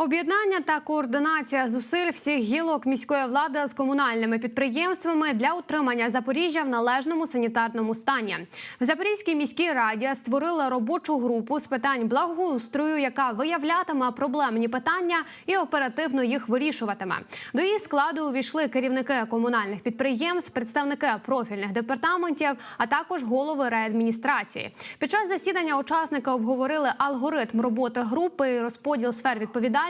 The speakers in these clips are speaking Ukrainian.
Об'єднання та координація зусиль всіх гілок міської влади з комунальними підприємствами для утримання Запоріжжя в належному санітарному стані. В Запорізькій міській раді створили робочу групу з питань благоустрою, яка виявлятиме проблемні питання і оперативно їх вирішуватиме. До її складу увійшли керівники комунальних підприємств, представники профільних департаментів, а також голови реадміністрації. Під час засідання учасники обговорили алгоритм роботи групи і розподіл сфер відповідальності.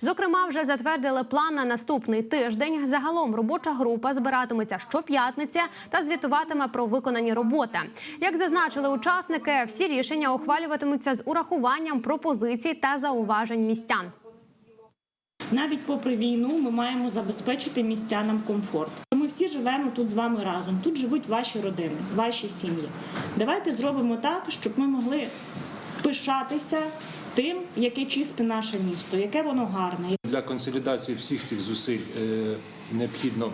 Зокрема, вже затвердили план на наступний тиждень. Загалом робоча група збиратиметься щоп'ятниці та звітуватиме про виконані роботи. Як зазначили учасники, всі рішення ухвалюватимуться з урахуванням пропозицій та зауважень містян. Навіть попри війну ми маємо забезпечити містянам комфорт. Ми всі живемо тут з вами разом. Тут живуть ваші родини, ваші сім'ї. Давайте зробимо так, щоб ми могли пишатися тим, яке чисте наше місто, яке воно гарне. Для консолідації всіх цих зусиль е, необхідно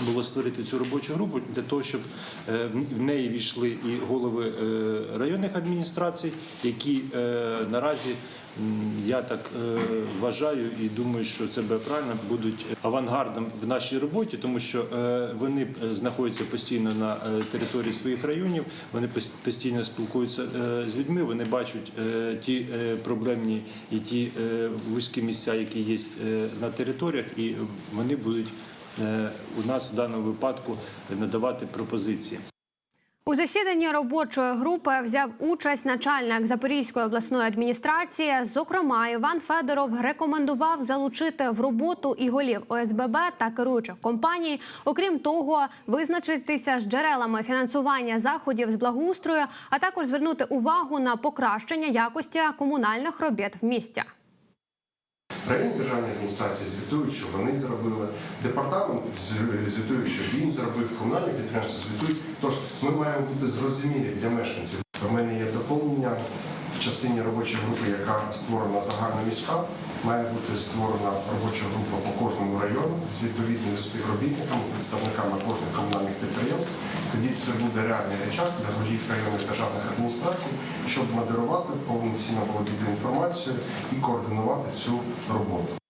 було створити цю робочу групу для того, щоб е, в- неї війшли і голови е, районних адміністрацій, які е, наразі я так вважаю і думаю, що це буде правильно, будуть авангардом в нашій роботі, тому що вони знаходяться постійно на території своїх районів, вони постійно спілкуються з людьми, вони бачать ті проблемні і ті вузькі місця, які є на територіях, і вони будуть у нас в даному випадку надавати пропозиції. У засіданні робочої групи взяв участь начальник Запорізької обласної адміністрації. Зокрема, Іван Федоров рекомендував залучити в роботу і голів ОСББ та керуючих компаній. Окрім того, визначитися з джерелами фінансування заходів з благоустрою, а також звернути увагу на покращення якості комунальних робіт в місті. Районні державні адміністрації звітують, що вони зробили. Департамент звітує, що він зробив. Комунальні підприємства звітують. Тож ми маємо бути зрозумілі для мешканців. У мене є доповнення в частині робочої групи, яка створена загальноміська. Має бути створена робоча група по кожному району з відповідними співробітниками, представниками кожних комунальних підприємств. Тоді це буде реальний речак для голів районних державних адміністрацій, щоб модерувати повноцінно володіти інформацією і координувати цю роботу.